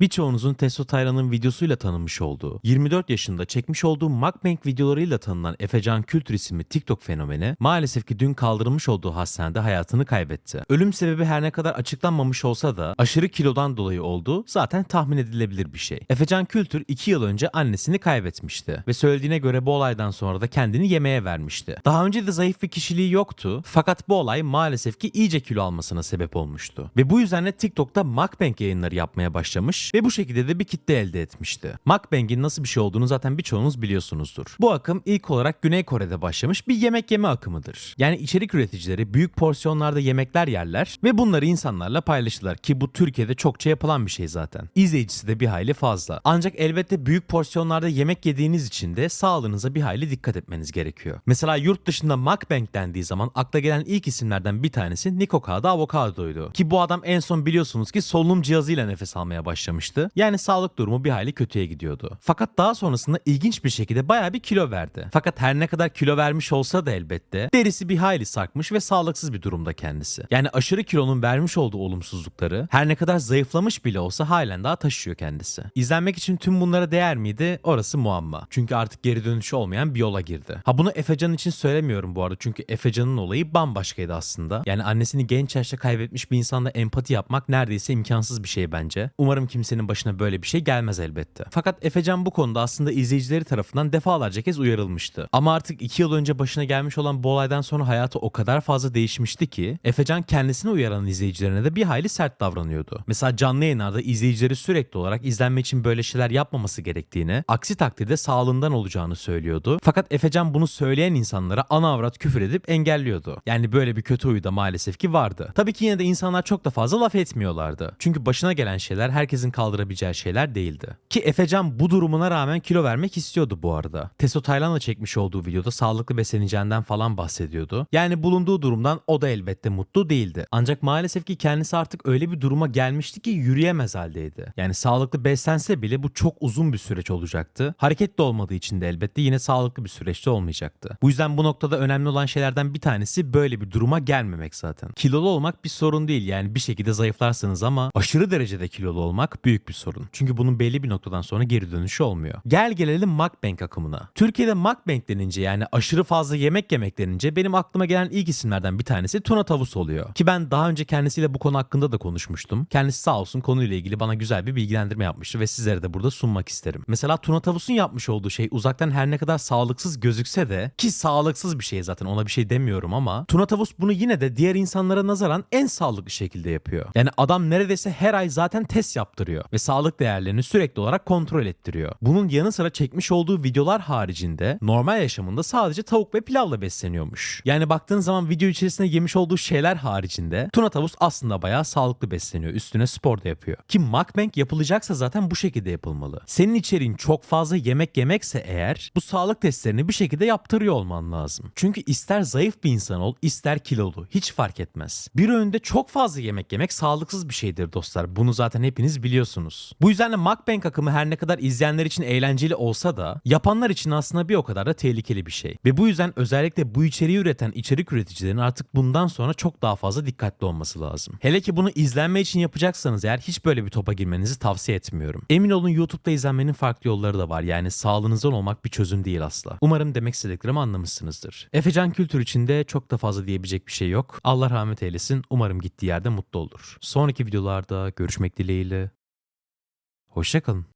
Birçoğunuzun Testo Taylan'ın videosuyla tanınmış olduğu, 24 yaşında çekmiş olduğu mukbang videolarıyla tanınan Efecan Kültür isimli TikTok fenomeni maalesef ki dün kaldırılmış olduğu hastanede hayatını kaybetti. Ölüm sebebi her ne kadar açıklanmamış olsa da aşırı kilodan dolayı olduğu zaten tahmin edilebilir bir şey. Efecan Kültür 2 yıl önce annesini kaybetmişti ve söylediğine göre bu olaydan sonra da kendini yemeğe vermişti. Daha önce de zayıf bir kişiliği yoktu fakat bu olay maalesef ki iyice kilo almasına sebep olmuştu. Ve bu yüzden de TikTok'ta mukbang yayınları yapmaya başlamış ve bu şekilde de bir kitle elde etmişti. Mukbang'in nasıl bir şey olduğunu zaten birçoğunuz biliyorsunuzdur. Bu akım ilk olarak Güney Kore'de başlamış bir yemek yeme akımıdır. Yani içerik üreticileri büyük porsiyonlarda yemekler yerler ve bunları insanlarla paylaşırlar ki bu Türkiye'de çokça yapılan bir şey zaten. İzleyicisi de bir hayli fazla. Ancak elbette büyük porsiyonlarda yemek yediğiniz için de sağlığınıza bir hayli dikkat etmeniz gerekiyor. Mesela yurt dışında mukbang dendiği zaman akla gelen ilk isimlerden bir tanesi Niko Ka'da Avokado'ydu. Ki bu adam en son biliyorsunuz ki solunum cihazıyla nefes almaya başlamıştı. Yani sağlık durumu bir hayli kötüye gidiyordu. Fakat daha sonrasında ilginç bir şekilde bayağı bir kilo verdi. Fakat her ne kadar kilo vermiş olsa da elbette derisi bir hayli sarkmış ve sağlıksız bir durumda kendisi. Yani aşırı kilonun vermiş olduğu olumsuzlukları her ne kadar zayıflamış bile olsa halen daha taşıyor kendisi. İzlenmek için tüm bunlara değer miydi? Orası muamma. Çünkü artık geri dönüşü olmayan bir yola girdi. Ha bunu Efecan için söylemiyorum bu arada. Çünkü Efecan'ın olayı bambaşkaydı aslında. Yani annesini genç yaşta kaybetmiş bir insanla empati yapmak neredeyse imkansız bir şey bence. Umarım kimsenin başına böyle bir şey gelmez elbette. Fakat Efecan bu konuda aslında izleyicileri tarafından defalarca kez uyarılmıştı. Ama artık 2 yıl önce başına gelmiş olan bu olaydan sonra hayatı o kadar fazla değişmişti ki Efecan kendisini uyaran izleyicilerine de bir hayli sert davranıyordu. Mesela canlı yayınlarda izleyicileri sürekli olarak izlenme için böyle şeyler yapmaması gerektiğini, aksi takdirde sağlığından olacağını söylüyordu. Fakat Efecan bunu söyleyen insanlara ana avrat küfür edip engelliyordu. Yani böyle bir kötü huyu da maalesef ki vardı. Tabii ki yine de insanlar çok da fazla laf etmiyorlardı. Çünkü başına gelen şeyler herkesin kaldırabileceği şeyler değildi. Ki Efecan bu durumuna rağmen kilo vermek istiyordu bu arada. Testo Taylan'la çekmiş olduğu videoda sağlıklı besleneceğinden falan bahsediyordu. Yani bulunduğu durumdan o da elbette mutlu değildi. Ancak maalesef ki kendisi artık öyle bir duruma gelmişti ki yürüyemez haldeydi. Yani sağlıklı beslense bile bu çok uzun bir süreç olacaktı. Hareket de olmadığı için de elbette yine sağlıklı bir süreçte olmayacaktı. Bu yüzden bu noktada önemli olan şeylerden bir tanesi böyle bir duruma gelmemek zaten. Kilolu olmak bir sorun değil yani bir şekilde zayıflarsınız ama aşırı derecede kilolu olmak büyük bir sorun. Çünkü bunun belli bir noktadan sonra geri dönüşü olmuyor. Gel gelelim mukbang akımına. Türkiye'de mukbang denince yani aşırı fazla yemek yemek denince benim aklıma gelen ilk isimlerden bir tanesi Tuna Tavus oluyor. Ki ben daha önce kendisiyle bu konu hakkında da konuşmuştum. Kendisi sağ olsun konuyla ilgili bana güzel bir bilgilendirme yapmıştı ve sizlere de burada sunmak isterim. Mesela Tuna Tavus'un yapmış olduğu şey uzaktan her ne kadar sağlıksız gözükse de ki sağlıksız bir şey zaten ona bir şey demiyorum ama Tuna Tavus bunu yine de diğer insanlara nazaran en sağlıklı şekilde yapıyor. Yani adam neredeyse her ay zaten test yaptırıyor ve sağlık değerlerini sürekli olarak kontrol ettiriyor. Bunun yanı sıra çekmiş olduğu videolar haricinde normal yaşamında sadece tavuk ve pilavla besleniyormuş. Yani baktığın zaman video içerisinde yemiş olduğu şeyler haricinde Tuna Tavus aslında bayağı sağlıklı besleniyor. Üstüne spor da yapıyor. Ki mukbang yapılacaksa zaten bu şekilde yapılmalı. Senin içeriğin çok fazla yemek yemekse eğer bu sağlık testlerini bir şekilde yaptırıyor olman lazım. Çünkü ister zayıf bir insan ol ister kilolu hiç fark etmez. Bir öğünde çok fazla yemek yemek sağlıksız bir şeydir dostlar. Bunu zaten hepiniz biliyorsunuz. Bu yüzden de mukbang akımı her ne kadar izleyenler için eğlenceli olsa da yapanlar için aslında bir o kadar da tehlikeli bir şey. Ve bu yüzden özellikle bu içeriği üreten içerik üreticilerin artık bundan sonra çok daha fazla dikkatli olması lazım. Hele ki bunu izlenme için yapacaksanız eğer hiç böyle bir topa girmenizi tavsiye etmiyorum. Emin olun YouTube'da izlenmenin farklı yolları da var. Yani sağlığınızdan olmak bir çözüm değil asla. Umarım demek istediklerimi anlamışsınızdır. Efecan kültür içinde çok da fazla diyebilecek bir şey yok. Allah rahmet eylesin. Umarım gittiği yerde mutlu olur. Sonraki videolarda görüşmek dileğiyle. Hoşçakalın.